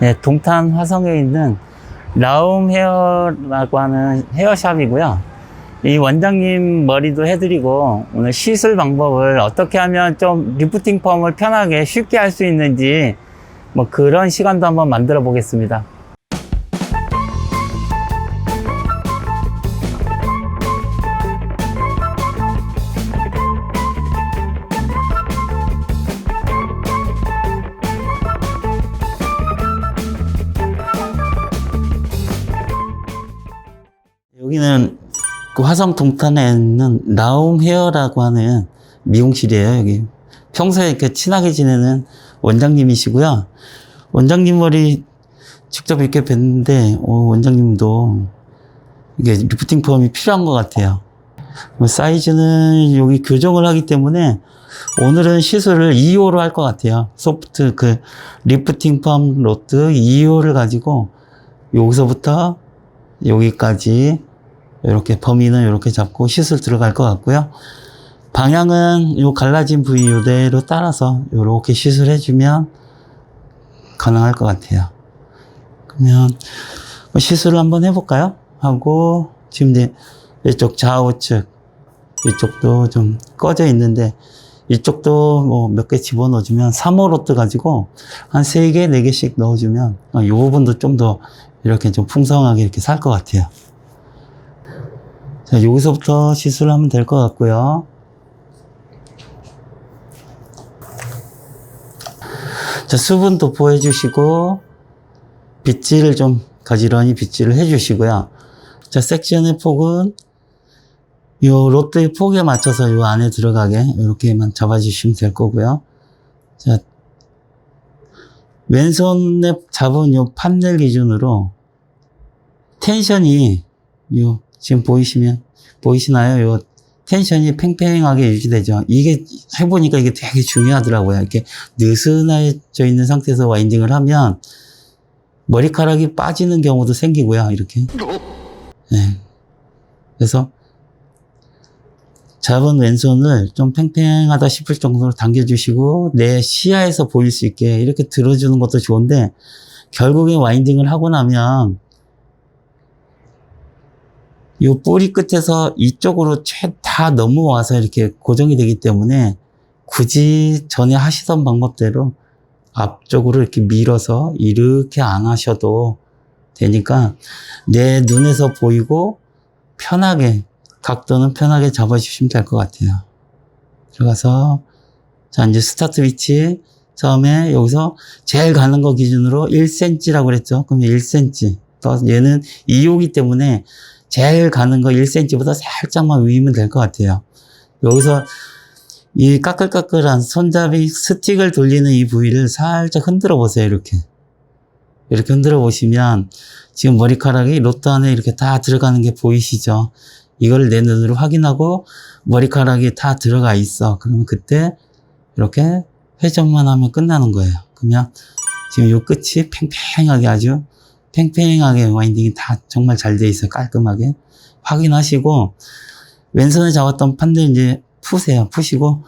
네, 동탄 화성에 있는 라움 헤어라고 하는 헤어샵이고요. 이 원장님 머리도 해드리고 오늘 시술 방법을 어떻게 하면 좀 리프팅 펌을 편하게 쉽게 할 수 있는지 뭐 그런 시간도 한번 만들어 보겠습니다. 그 화성 동탄에 있는 라움 헤어라고 하는 미용실이에요, 여기. 평소에 이렇게 친하게 지내는 원장님이시고요. 원장님 머리 직접 이렇게 뵀는데, 어, 원장님도 이게 리프팅 펌이 필요한 것 같아요. 뭐 사이즈는 여기 교정을 하기 때문에 오늘은 시술을 2호로 할 것 같아요. 소프트 그 리프팅 펌 로트 2호를 가지고 여기서부터 여기까지 이렇게 범위는 이렇게 잡고 시술 들어갈 것 같고요. 방향은 요 갈라진 부위 이대로 따라서 이렇게 시술해주면 가능할 것 같아요. 그러면 뭐 시술을 한번 해볼까요? 하고 지금 이제 이쪽 좌우측 이쪽도 좀 꺼져 있는데 이쪽도 뭐 몇 개 집어넣어주면 3호 로트 가지고 한 3개, 4개씩 넣어주면 어, 이 부분도 좀 더 이렇게 좀 풍성하게 이렇게 살 것 같아요. 자, 여기서부터 시술하면 될 것 같고요. 자, 수분 도포해 주시고, 빗질을 좀 가지런히 빗질을 해 주시고요. 자, 섹션의 폭은 요 롯데의 폭에 맞춰서 요 안에 들어가게 이렇게만 잡아주시면 될 거고요. 자, 왼손에 잡은 요 판넬 기준으로 텐션이 요 지금 보이시면 보이시나요? 요 텐션이 팽팽하게 유지되죠. 이게 해보니까 이게 되게 중요하더라고요. 이렇게 느슨해져 있는 상태에서 와인딩을 하면 머리카락이 빠지는 경우도 생기고요. 이렇게. 네. 그래서 잡은 왼손을 좀 팽팽하다 싶을 정도로 당겨주시고 내 시야에서 보일 수 있게 이렇게 들어주는 것도 좋은데 결국에 와인딩을 하고 나면 이 뿌리 끝에서 이쪽으로 최 다 넘어와서 이렇게 고정이 되기 때문에 굳이 전에 하시던 방법대로 앞쪽으로 이렇게 밀어서 이렇게 안 하셔도 되니까 내 눈에서 보이고 편하게 각도는 편하게 잡아주시면 될 것 같아요. 들어가서 자 이제 스타트 위치 처음에 여기서 제일 가는 거 기준으로 1cm라고 그랬죠. 그럼 1cm. 또 얘는 2호기 때문에 제일 가는 거 1cm보다 살짝만 위면 될 것 같아요. 여기서 이 까끌까끌한 손잡이 스틱을 돌리는 이 부위를 살짝 흔들어 보세요. 이렇게. 이렇게 흔들어 보시면 지금 머리카락이 로또 안에 이렇게 다 들어가는 게 보이시죠? 이걸 내 눈으로 확인하고 머리카락이 다 들어가 있어. 그러면 그때 이렇게 회전만 하면 끝나는 거예요. 그러면 지금 요 끝이 팽팽하게 아주 팽팽하게 와인딩이 다 정말 잘 돼 있어요. 깔끔하게. 확인하시고, 왼손에 잡았던 판들 이제 푸세요. 푸시고,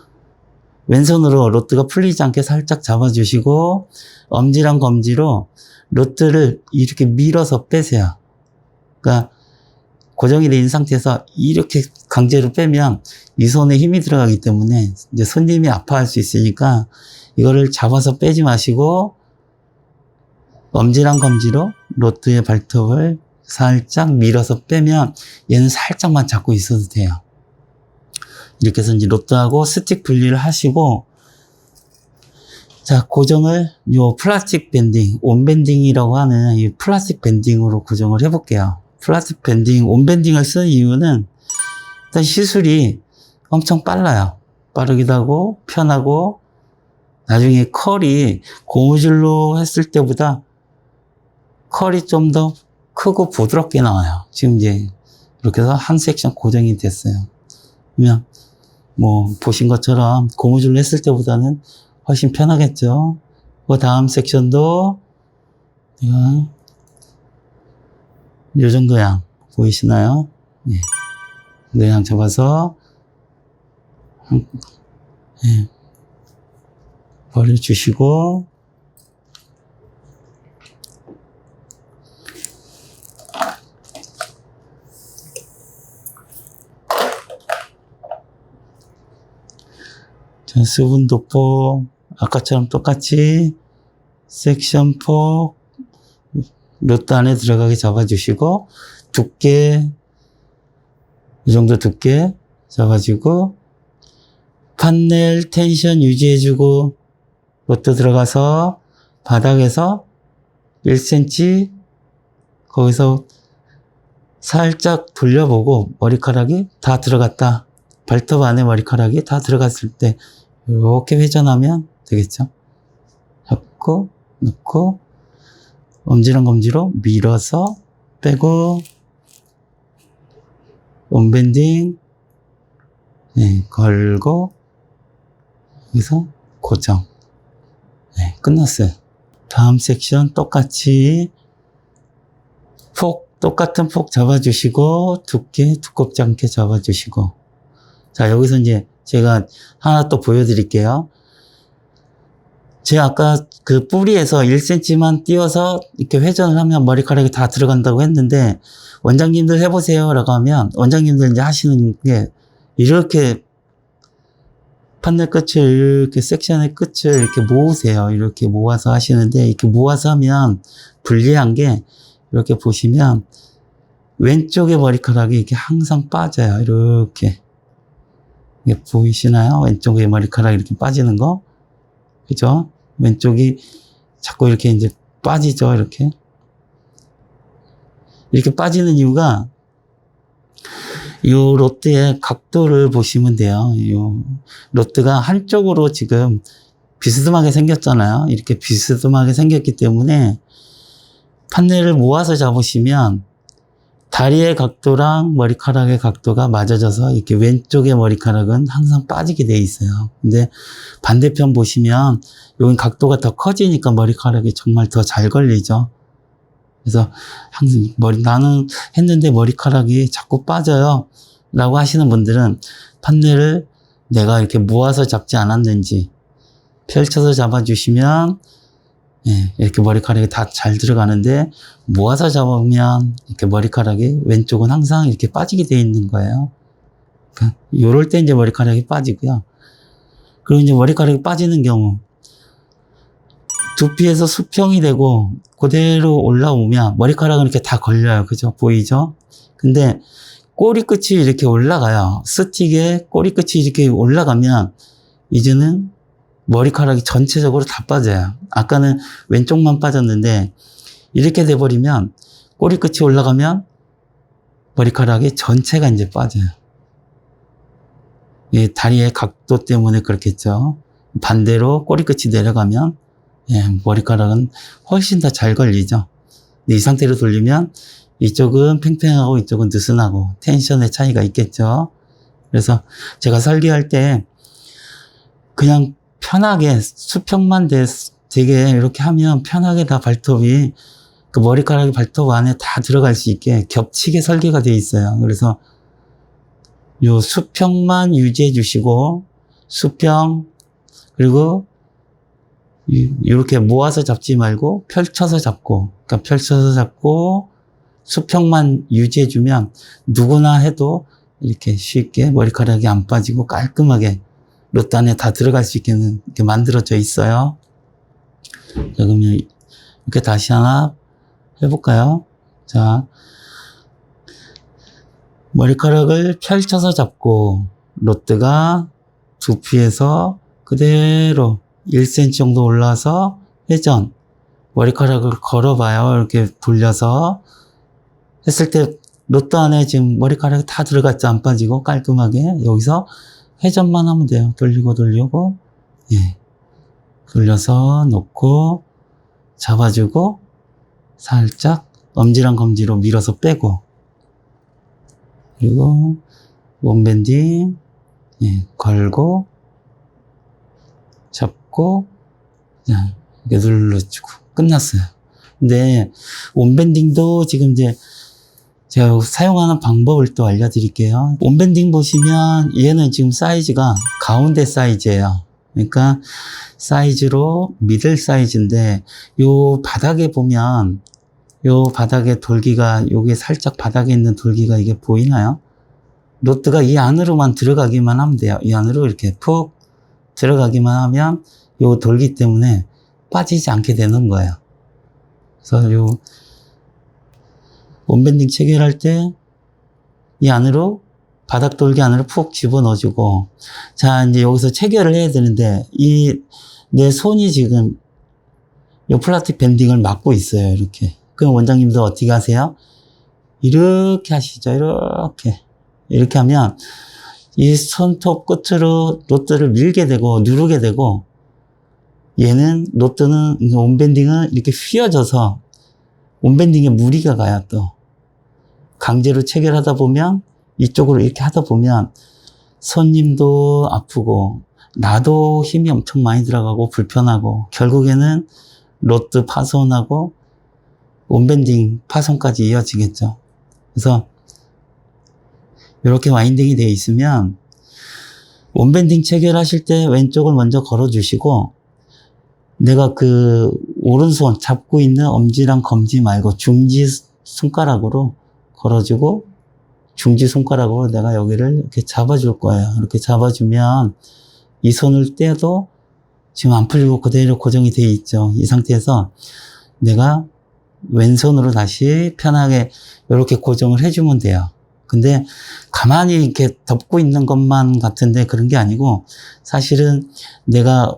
왼손으로 로트가 풀리지 않게 살짝 잡아주시고, 엄지랑 검지로 로트를 이렇게 밀어서 빼세요. 그러니까, 고정이 된 상태에서 이렇게 강제로 빼면 이 손에 힘이 들어가기 때문에 이제 손님이 아파할 수 있으니까 이거를 잡아서 빼지 마시고 엄지랑 검지로 로트의 발톱을 살짝 밀어서 빼면 얘는 살짝만 잡고 있어도 돼요. 이렇게 해서 이제 로트하고 스틱 분리를 하시고 자 고정을 요 플라스틱 밴딩 온 밴딩이라고 하는 이 플라스틱 밴딩으로 고정을 해볼게요. 플라스틱 밴딩 온 밴딩을 쓰는 이유는 일단 시술이 엄청 빨라요. 빠르기도 하고 편하고 나중에 컬이 고무줄로 했을 때보다 컬이 좀 더 크고 부드럽게 나와요. 지금 이제 이렇게 해서 한 섹션 고정이 됐어요. 그러면 뭐 보신 것처럼 고무줄로 했을 때보다는 훨씬 편하겠죠. 그 다음 섹션도 내가 이 정도 양 보이시나요? 네. 네, 양 잡아서 예. 버려주시고, 자, 수분 도포, 아까처럼 똑같이 섹션 폭, 로트 안에 들어가게 잡아주시고, 두께, 이 정도 두께 잡아주고, 판넬 텐션 유지해주고, 로트 들어가서 바닥에서 1cm, 거기서 살짝 돌려보고 머리카락이 다 들어갔다. 발톱 안에 머리카락이 다 들어갔을 때 이렇게 회전하면 되겠죠. 잡고 넣고 엄지랑 검지로 밀어서 빼고 온밴딩 네, 걸고 여기서 고정 네, 끝났어요. 다음 섹션 똑같이 폭 똑같은 폭 잡아주시고 두께 두껍지 않게 잡아주시고 자 여기서 이제 제가 하나 또 보여드릴게요. 제가 아까 그 뿌리에서 1cm만 띄워서 이렇게 회전을 하면 머리카락이 다 들어간다고 했는데 원장님들 해보세요 라고 하면 원장님들 이제 하시는 게 이렇게 판넬 끝을 이렇게 섹션의 끝을 이렇게 모으세요. 이렇게 모아서 하시는데 이렇게 모아서 하면 불리한 게 이렇게 보시면 왼쪽의 머리카락이 이렇게 항상 빠져요. 이렇게. 이게 보이시나요? 왼쪽에 머리카락이 이렇게 빠지는 거. 그죠? 왼쪽이 자꾸 이렇게 이제 빠지죠. 이렇게. 이렇게 빠지는 이유가 이 로트의 각도를 보시면 돼요. 이 로트가 한쪽으로 지금 비스듬하게 생겼잖아요. 이렇게 비스듬하게 생겼기 때문에 판넬을 모아서 잡으시면 다리의 각도랑 머리카락의 각도가 맞아져서 이렇게 왼쪽의 머리카락은 항상 빠지게 돼 있어요. 근데 반대편 보시면 여기 각도가 더 커지니까 머리카락이 정말 더 잘 걸리죠. 그래서 항상 머리 나는 했는데 머리카락이 자꾸 빠져요. 라고 하시는 분들은 판넬을 내가 이렇게 모아서 잡지 않았는지 펼쳐서 잡아주시면 예, 이렇게 머리카락이 다 잘 들어가는데 모아서 잡으면 이렇게 머리카락이 왼쪽은 항상 이렇게 빠지게 돼 있는 거예요. 그러니까 요럴 때 이제 머리카락이 빠지고요. 그리고 이제 머리카락이 빠지는 경우 두피에서 수평이 되고 그대로 올라오면 머리카락은 이렇게 다 걸려요. 그죠? 보이죠? 근데 꼬리 끝이 이렇게 올라가요. 스틱에 꼬리 끝이 이렇게 올라가면 이제는 머리카락이 전체적으로 다 빠져요. 아까는 왼쪽만 빠졌는데 이렇게 돼버리면 꼬리 끝이 올라가면 머리카락이 전체가 이제 빠져요. 이 다리의 각도 때문에 그렇겠죠. 반대로 꼬리 끝이 내려가면 예, 머리카락은 훨씬 더 잘 걸리죠. 이 상태로 돌리면 이쪽은 팽팽하고 이쪽은 느슨하고 텐션의 차이가 있겠죠. 그래서 제가 설계할 때 그냥 편하게 수평만 되, 되게 이렇게 하면 편하게 다 발톱이 그 머리카락이 발톱 안에 다 들어갈 수 있게 겹치게 설계가 되어 있어요. 그래서 요 수평만 유지해 주시고 수평 그리고 이렇게 모아서 잡지 말고 펼쳐서 잡고 그러니까 펼쳐서 잡고 수평만 유지해 주면 누구나 해도 이렇게 쉽게 머리카락이 안 빠지고 깔끔하게 로트 안에 다 들어갈 수 있게 이렇게 만들어져 있어요. 자, 그러면 이렇게 다시 하나 해볼까요? 자, 머리카락을 펼쳐서 잡고 로트가 두피에서 그대로 1cm 정도 올라서 회전 머리카락을 걸어봐요. 이렇게 돌려서 했을 때 로또 안에 지금 머리카락이 다 들어갔지 안 빠지고 깔끔하게 여기서 회전만 하면 돼요. 돌리고 돌리고 예 돌려서 놓고 잡아주고 살짝 엄지랑 검지로 밀어서 빼고 그리고 원밴딩 예, 걸고 잡고 그냥 눌러주고 끝났어요. 근데 원밴딩도 지금 이제 제가 사용하는 방법을 또 알려드릴게요. 온밴딩 보시면 얘는 지금 사이즈가 가운데 사이즈예요. 그러니까 사이즈로 미들 사이즈인데 요 바닥에 보면 요 바닥에 돌기가 요게 살짝 바닥에 있는 돌기가 이게 보이나요? 로트가 이 안으로만 들어가기만 하면 돼요. 이 안으로 이렇게 푹 들어가기만 하면 요 돌기 때문에 빠지지 않게 되는 거예요. 그래서 요 원밴딩 체결할 때 이 안으로 바닥 돌기 안으로 푹 집어넣어주고 자 이제 여기서 체결을 해야 되는데 이 내 손이 지금 요 플라스틱 밴딩을 막고 있어요 이렇게. 그럼 원장님도 어떻게 하세요? 이렇게 하시죠 이렇게. 이렇게 하면 이 손톱 끝으로 로트를 밀게 되고 누르게 되고 얘는 로트는 온밴딩은 이렇게 휘어져서 온밴딩에 무리가 가요 또 강제로 체결하다 보면 이쪽으로 이렇게 하다 보면 손님도 아프고 나도 힘이 엄청 많이 들어가고 불편하고 결국에는 로트 파손하고 온밴딩 파손까지 이어지겠죠. 그래서 이렇게 와인딩이 되어 있으면 온밴딩 체결하실 때 왼쪽을 먼저 걸어주시고 내가 그 오른손 잡고 있는 엄지랑 검지 말고 중지 손가락으로 걸어주고 중지 손가락으로 내가 여기를 이렇게 잡아줄 거예요. 이렇게 잡아주면 이 손을 떼도 지금 안 풀리고 그대로 고정이 되어 있죠. 이 상태에서 내가 왼손으로 다시 편하게 이렇게 고정을 해주면 돼요. 근데 가만히 이렇게 덮고 있는 것만 같은데 그런 게 아니고 사실은 내가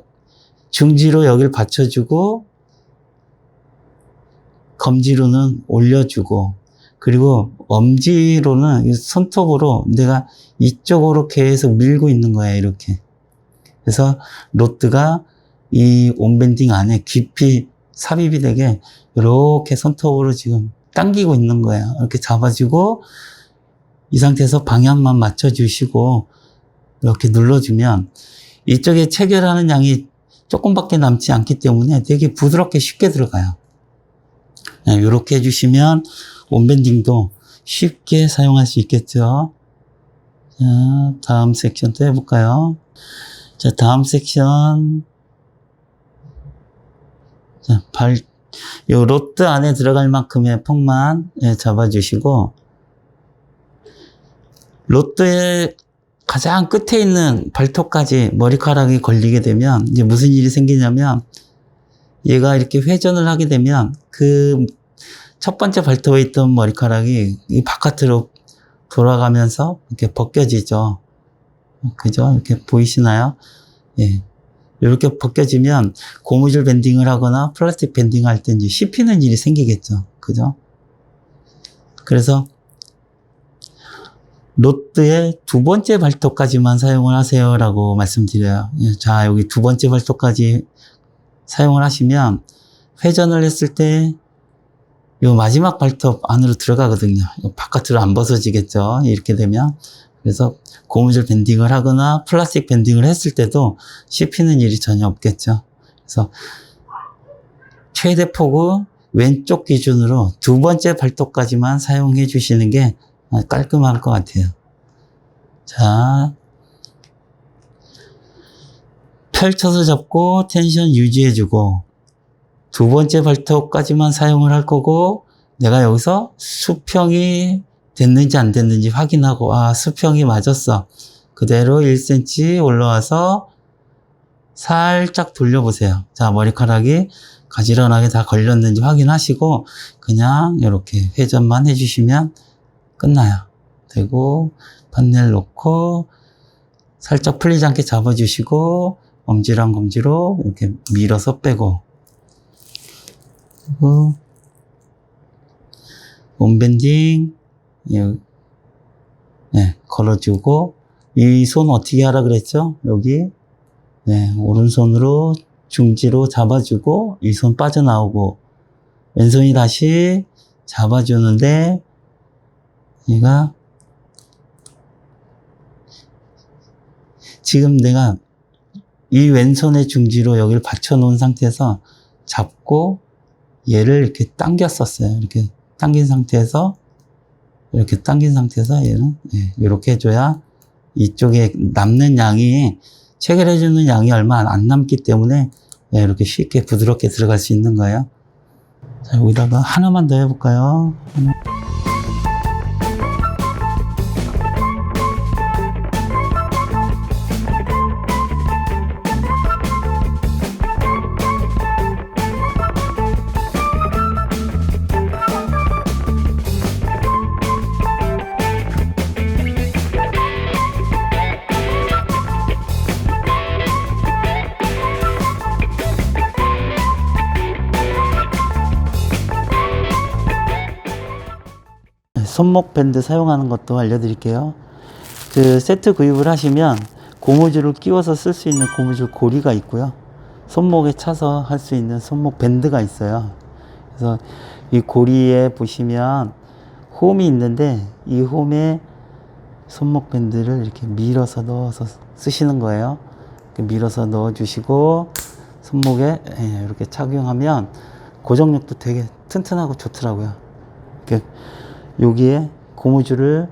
중지로 여기를 받쳐주고 검지로는 올려주고 그리고 엄지로는 이 손톱으로 내가 이쪽으로 계속 밀고 있는 거예요 이렇게 그래서 로트가 이 온밴딩 안에 깊이 삽입이 되게 이렇게 손톱으로 지금 당기고 있는 거예요 이렇게 잡아주고 이 상태에서 방향만 맞춰주시고 이렇게 눌러주면 이쪽에 체결하는 양이 조금밖에 남지 않기 때문에 되게 부드럽게 쉽게 들어가요. 네, 이렇게 해주시면 온밴딩도 쉽게 사용할 수 있겠죠. 자, 다음 섹션 또 해볼까요? 자, 다음 섹션. 자, 발, 요 로트 안에 들어갈 만큼의 폭만 예, 잡아주시고, 로트의 가장 끝에 있는 발톱까지 머리카락이 걸리게 되면 이제 무슨 일이 생기냐면 얘가 이렇게 회전을 하게 되면 그 첫 번째 발톱에 있던 머리카락이 이 바깥으로 돌아가면서 이렇게 벗겨지죠. 그죠? 이렇게 보이시나요? 예. 이렇게 벗겨지면 고무줄 밴딩을 하거나 플라스틱 밴딩 할 때 이제 씹히는 일이 생기겠죠. 그죠? 그래서 로트의 두 번째 발톱까지만 사용을 하세요라고 말씀드려요. 예, 자, 여기 두 번째 발톱까지 사용을 하시면 회전을 했을 때 이 마지막 발톱 안으로 들어가거든요. 바깥으로 안 벗어지겠죠. 이렇게 되면. 그래서 고무줄 밴딩을 하거나 플라스틱 밴딩을 했을 때도 씹히는 일이 전혀 없겠죠. 그래서 최대 폭은 왼쪽 기준으로 두 번째 발톱까지만 사용해 주시는 게 깔끔할 것 같아요. 자, 펼쳐서 잡고 텐션 유지해주고 두 번째 발톱까지만 사용을 할 거고 내가 여기서 수평이 됐는지 안 됐는지 확인하고 아 수평이 맞았어. 그대로 1cm 올라와서 살짝 돌려보세요. 자 머리카락이 가지런하게 다 걸렸는지 확인하시고 그냥 이렇게 회전만 해주시면 끝나요. 되고 판넬 놓고 살짝 풀리지 않게 잡아주시고 엄지랑 검지로 이렇게 밀어서 빼고 그리고 온밴딩 네, 걸어주고 이 손 어떻게 하라 그랬죠? 여기 네, 오른손으로 중지로 잡아주고 이 손 빠져나오고 왼손이 다시 잡아주는데 얘가 지금 내가 이 왼손의 중지로 여기를 받쳐 놓은 상태에서 잡고 얘를 이렇게 당겼었어요. 이렇게 당긴 상태에서 이렇게 당긴 상태에서 얘는 예, 이렇게 해줘야 이쪽에 남는 양이 체결해 주는 양이 얼마 안 남기 때문에 예, 이렇게 쉽게 부드럽게 들어갈 수 있는 거예요. 자, 여기다가 하나만 더 해볼까요? 하나. 손목 밴드 사용하는 것도 알려드릴게요. 그 세트 구입을 하시면 고무줄을 끼워서 쓸 수 있는 고무줄 고리가 있고요. 손목에 차서 할 수 있는 손목 밴드가 있어요. 그래서 이 고리에 보시면 홈이 있는데 이 홈에 손목 밴드를 이렇게 밀어서 넣어서 쓰시는 거예요. 밀어서 넣어 주시고 손목에 예, 이렇게 착용하면 고정력도 되게 튼튼하고 좋더라고요. 이렇게 여기에 고무줄을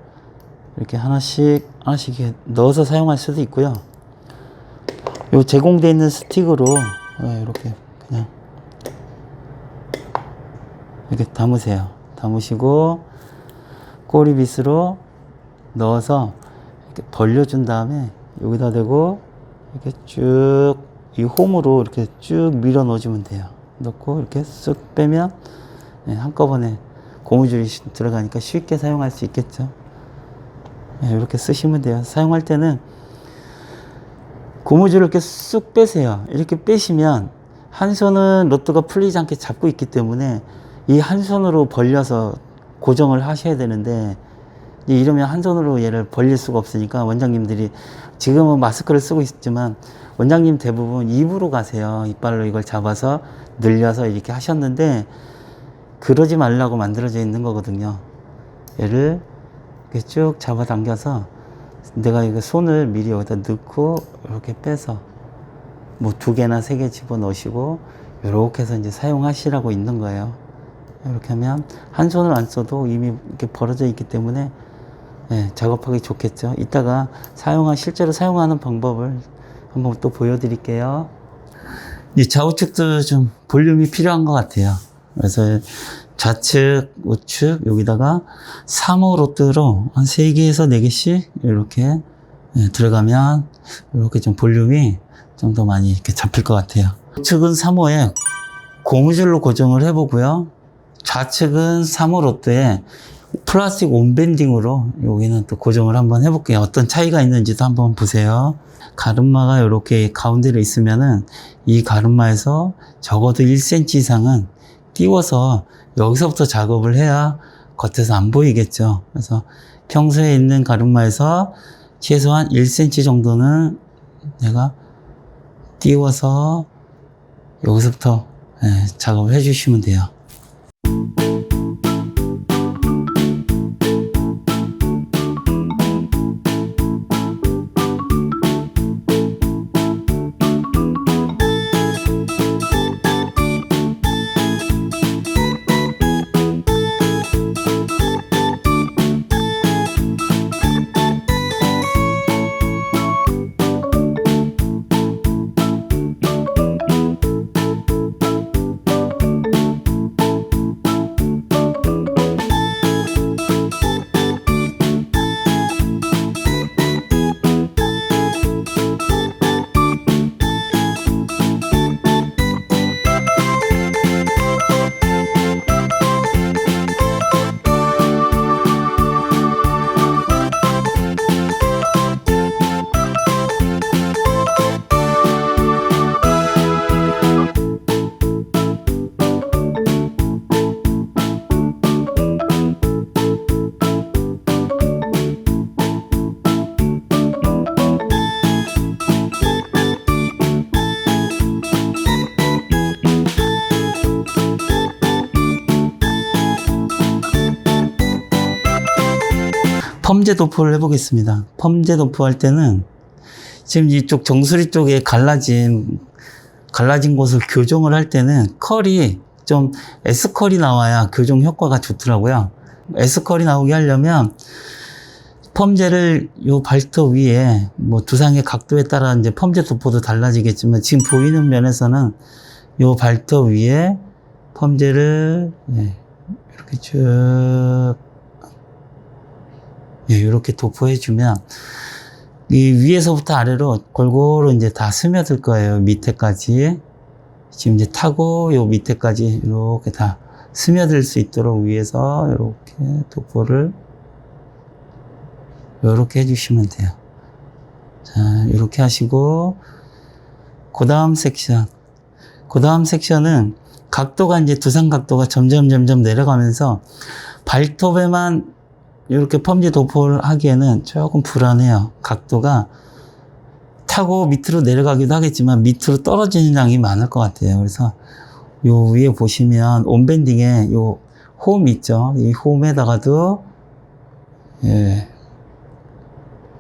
이렇게 하나씩 하나씩 넣어서 사용할 수도 있고요. 요 제공되어 있는 스틱으로 예, 이렇게 그냥 이렇게 담으세요. 담으시고 꼬리빗으로 넣어서 이렇게 벌려준 다음에 여기다 대고 이렇게 쭉 이 홈으로 이렇게 쭉 밀어 넣어주면 돼요. 넣고 이렇게 쓱 빼면 예, 한꺼번에 고무줄이 시- 들어가니까 쉽게 사용할 수 있겠죠. 예, 이렇게 쓰시면 돼요. 사용할 때는 고무줄을 이렇게 쑥 빼세요. 이렇게 빼시면 한 손은 로트가 풀리지 않게 잡고 있기 때문에 이 한 손으로 벌려서 고정을 하셔야 되는데 이 이러면 한 손으로 얘를 벌릴 수가 없으니까 원장님들이 지금은 마스크를 쓰고 있지만 원장님 대부분 입으로 가세요. 이빨로 이걸 잡아서 늘려서 이렇게 하셨는데 그러지 말라고 만들어져 있는 거거든요. 얘를 이렇게 쭉 잡아당겨서 내가 이거 손을 미리 여기다 넣고 이렇게 빼서 뭐 두 개나 세 개 집어 넣으시고 이렇게 해서 이제 사용하시라고 있는 거예요. 이렇게 하면 한 손을 안 써도 이미 이렇게 벌어져 있기 때문에 예, 작업하기 좋겠죠. 이따가 사용한 실제로 사용하는 방법을 한번 또 보여드릴게요. 이 좌우측도 좀 볼륨이 필요한 것 같아요. 그래서 좌측, 우측 여기다가 3호 로트로 한 3개에서 4개씩 이렇게 예, 들어가면 이렇게 좀 볼륨이 좀 더 많이 이렇게 잡힐 것 같아요. 우측은 3호에 고무줄로 고정을 해보고요. 좌측은 3호 로트에 플라스틱 온밴딩으로 여기는 또 고정을 한번 해볼게요. 어떤 차이가 있는지도 한번 보세요. 가르마가 이렇게 가운데로 있으면은 이 가르마에서 적어도 1cm 이상은 띄워서 여기서부터 작업을 해야 겉에서 안 보이겠죠. 그래서 평소에 있는 가르마에서 최소한 1cm 정도는 내가 띄워서 여기서부터 예, 작업을 해주시면 돼요. 펌제 도포를 해보겠습니다. 펌제 도포 할 때는 지금 이쪽 정수리 쪽에 갈라진 갈라진 곳을 교정을 할 때는 컬이 좀 S 컬이 나와야 교정 효과가 좋더라고요. S컬이 나오게 하려면 펌제를 요 발톱 위에 뭐 두상의 각도에 따라 이제 펌제 도포도 달라지겠지만 지금 보이는 면에서는 요 발톱 위에 펌제를 예, 이렇게 쭉 예, 이렇게 도포해주면 이 위에서부터 아래로 골고루 이제 다 스며들 거예요. 밑에까지. 지금 이제 타고 요 밑에까지 이렇게 다 스며들 수 있도록 위에서 이렇게 도포를 이렇게 해주시면 돼요. 자, 이렇게 하시고 그 다음 섹션 그 다음 섹션은 각도가 이제 두상 각도가 점점 점점 내려가면서 발톱에만 이렇게 펌지 도포를 하기에는 조금 불안해요. 각도가 타고 밑으로 내려가기도 하겠지만 밑으로 떨어지는 양이 많을 것 같아요. 그래서 요 위에 보시면 온밴딩에 요 홈 있죠. 이 홈에다가도 예,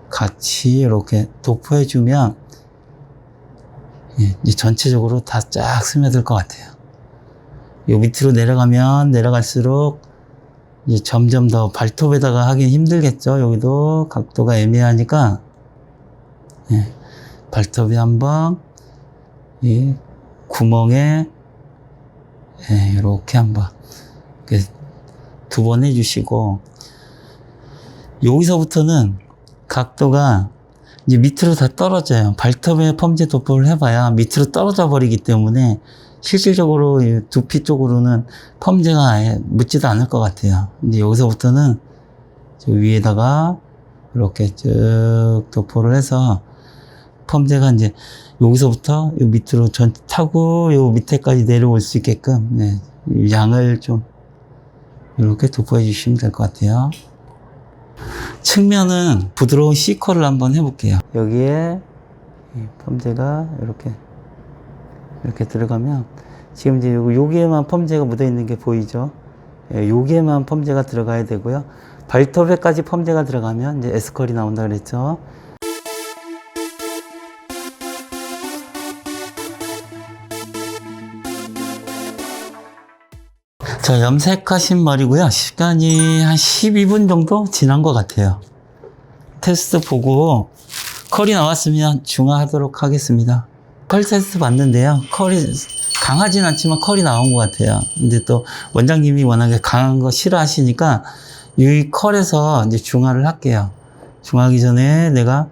같이 이렇게 도포해주면 예, 전체적으로 다 쫙 스며들 것 같아요. 요 밑으로 내려가면 내려갈수록 이제 점점 더 발톱에다가 하긴 힘들겠죠. 여기도 각도가 애매하니까 예, 발톱이 한번 이 구멍에 예, 이렇게 한번 두번 해주시고 여기서부터는 각도가 이제 밑으로 다 떨어져요. 발톱에 펌제 도포를 해봐야 밑으로 떨어져 버리기 때문에 실질적으로 이 두피 쪽으로는 펌제가 아예 묻지도 않을 것 같아요. 근데 여기서부터는 저 위에다가 이렇게 쭉 도포를 해서 펌제가 이제 여기서부터 요 밑으로 전 타고 요 밑에까지 내려올 수 있게끔 네, 이 양을 좀 이렇게 도포해 주시면 될 것 같아요. 측면은 부드러운 C컬을 한번 해볼게요. 여기에 이 펌제가 이렇게 이렇게 들어가면 지금 이제 요- 여기에만 펌제가 묻어 있는 게 보이죠? 예, 여기에만 펌제가 들어가야 되고요. 발톱에까지 펌제가 들어가면 이제 S컬이 나온다 그랬죠? 자, 염색하신 머리고요. 시간이 한 12분 정도 지난 것 같아요. 테스트 보고 컬이 나왔으면 중화하도록 하겠습니다. 컬 테스트 봤는데요. 컬이 강하진 않지만 컬이 나온 것 같아요. 근데 또 원장님이 워낙에 강한 거 싫어하시니까 이 컬에서 이제 중화를 할게요. 중화하기 전에 내가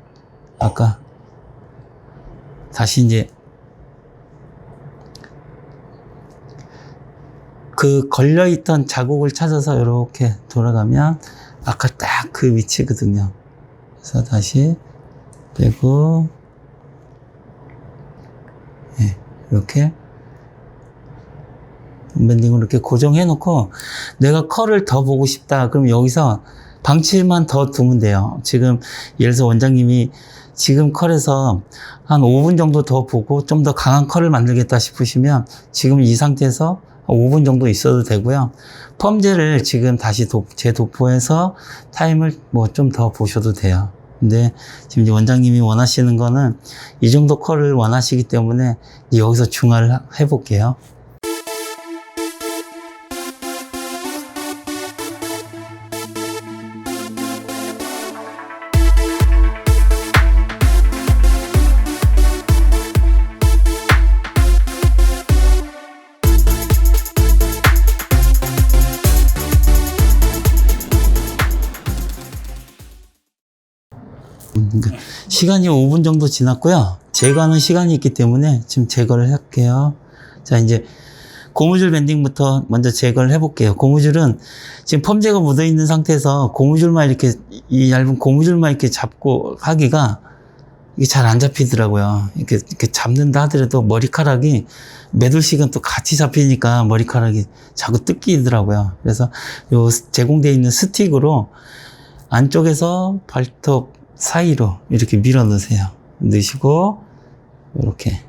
아까 다시 이제 그 걸려있던 자국을 찾아서 이렇게 돌아가면 아까 딱 그 위치거든요. 그래서 다시 빼고 예, 이렇게 밴딩으로 이렇게 고정해 놓고 내가 컬을 더 보고 싶다. 그럼 여기서 방치만 더 두면 돼요. 지금 예를 들어서 원장님이 지금 컬에서 한 5분 정도 더 보고 좀 더 강한 컬을 만들겠다 싶으시면 지금 이 상태에서 5분 정도 있어도 되고요. 펌제를 지금 다시 도, 재도포해서 타임을 뭐 좀 더 보셔도 돼요. 근데 지금 이제 원장님이 원하시는 거는 이 정도 컬을 원하시기 때문에 여기서 중화를 하- 해볼게요. 시간이 5분 정도 지났고요. 제거하는 시간이 있기 때문에 지금 제거를 할게요. 자, 이제 고무줄 밴딩부터 먼저 제거를 해볼게요. 고무줄은 지금 펌제가 묻어 있는 상태에서 고무줄만 이렇게 이 얇은 고무줄만 이렇게 잡고 하기가 이게 잘 안 잡히더라고요. 이렇게, 이렇게 잡는다 하더라도 머리카락이 매둘씩은 또 같이 잡히니까 머리카락이 자꾸 뜯기더라고요. 그래서 요 제공되어 있는 스틱으로 안쪽에서 발톱 사이로 이렇게 밀어 넣으세요. 넣으시고 이렇게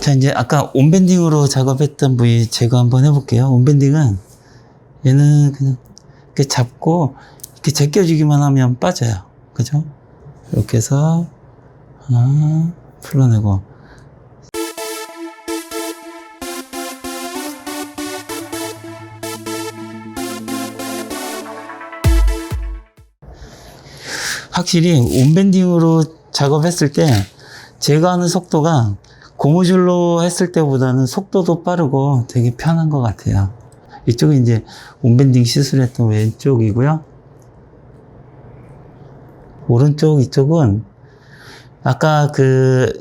자 이제 아까 온밴딩으로 작업했던 부위 제거 한번 해볼게요. 온밴딩은 얘는 그냥 이렇게 잡고 이렇게 제껴주기만 하면 빠져요. 그죠? 이렇게 해서 하나 풀어내고 확실히 온밴딩으로 작업했을 때 제가 하는 속도가 고무줄로 했을 때보다는 속도도 빠르고 되게 편한 것 같아요. 이쪽은 이제 온밴딩 시술했던 왼쪽이고요. 오른쪽 이쪽은 아까 그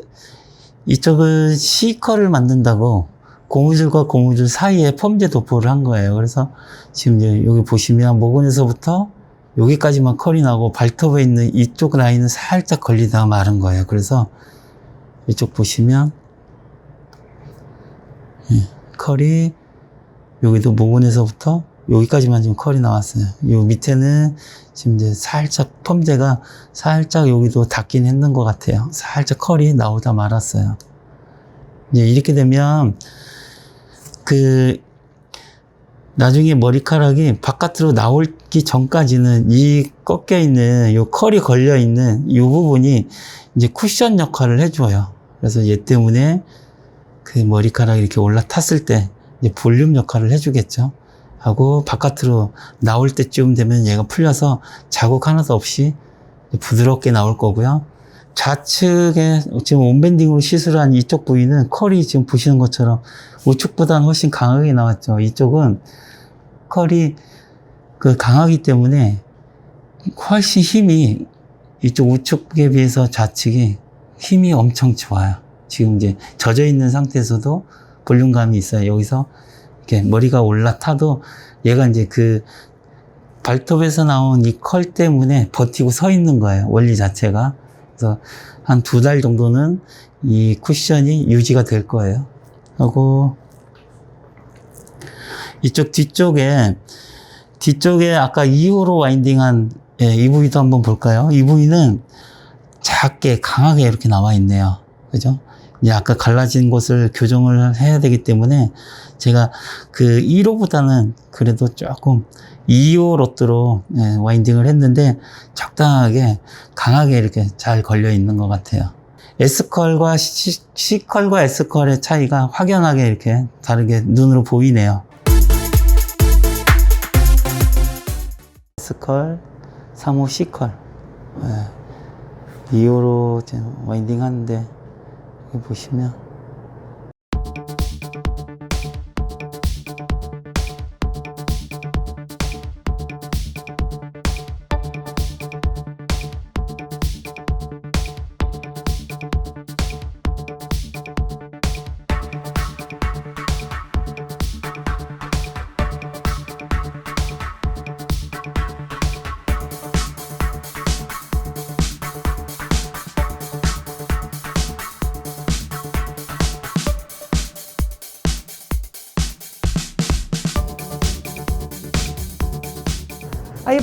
이쪽은 C컬을 만든다고 고무줄과 고무줄 사이에 펌제 도포를 한 거예요. 그래서 지금 여기 보시면 모근에서부터 여기까지만 컬이 나고 발톱에 있는 이쪽 라인은 살짝 걸리다가 마른 거예요. 그래서 이쪽 보시면 예, 컬이 여기도 모근에서부터 여기까지만 지금 컬이 나왔어요. 요 밑에는 지금 이제 살짝 펌제가 살짝 여기도 닿긴 했는 것 같아요. 살짝 컬이 나오다 말았어요. 이제 이렇게 되면 그 나중에 머리카락이 바깥으로 나 오기 전까지는 이 꺾여 있는 요 컬이 걸려 있는 이 부분이 이제 쿠션 역할을 해줘요. 그래서 얘 때문에 그 머리카락이 이렇게 올라탔을 때 이제 볼륨 역할을 해주겠죠. 하고 바깥으로 나올 때쯤 되면 얘가 풀려서 자국 하나도 없이 부드럽게 나올 거고요. 좌측에 지금 온밴딩으로 시술한 이쪽 부위는 컬이 지금 보시는 것처럼 우측보다는 훨씬 강하게 나왔죠. 이쪽은 컬이 그 강하기 때문에 훨씬 힘이 이쪽 우측에 비해서 좌측이 힘이 엄청 좋아요. 지금 이제 젖어 있는 상태에서도 볼륨감이 있어요. 여기서 이렇게 머리가 올라타도 얘가 이제 그 발톱에서 나온 이 컬 때문에 버티고 서 있는 거예요. 원리 자체가. 그래서 한 두 달 정도는 이 쿠션이 유지가 될 거예요. 하고 이쪽 뒤쪽에 뒤쪽에 아까 2호로 와인딩한 예, 이 부위도 한번 볼까요? 이 부위는 작게 강하게 이렇게 나와 있네요. 그죠? 이제 아까 갈라진 곳을 교정을 해야 되기 때문에 제가 그 1호보다는 그래도 조금 2호 로트로 예, 와인딩을 했는데 적당하게 강하게 이렇게 잘 걸려 있는 것 같아요. S컬과 C컬과 S컬의 차이가 확연하게 이렇게 다르게 눈으로 보이네요. S컬, 3호 C컬. 예, 2호로 와인딩 하는데 여기 보시면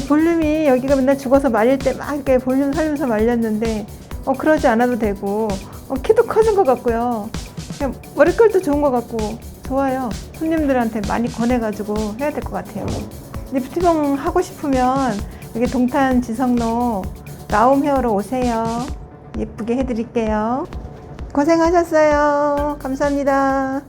볼륨이 여기가 맨날 죽어서 말릴 때 막 이렇게 볼륨 살면서 말렸는데, 어, 그러지 않아도 되고, 어, 키도 커진 것 같고요. 그냥 머리결도 좋은 것 같고, 좋아요. 손님들한테 많이 권해가지고 해야 될 것 같아요. 리프트봉 하고 싶으면 여기 동탄 지성로 라움 헤어로 오세요. 예쁘게 해드릴게요. 고생하셨어요. 감사합니다.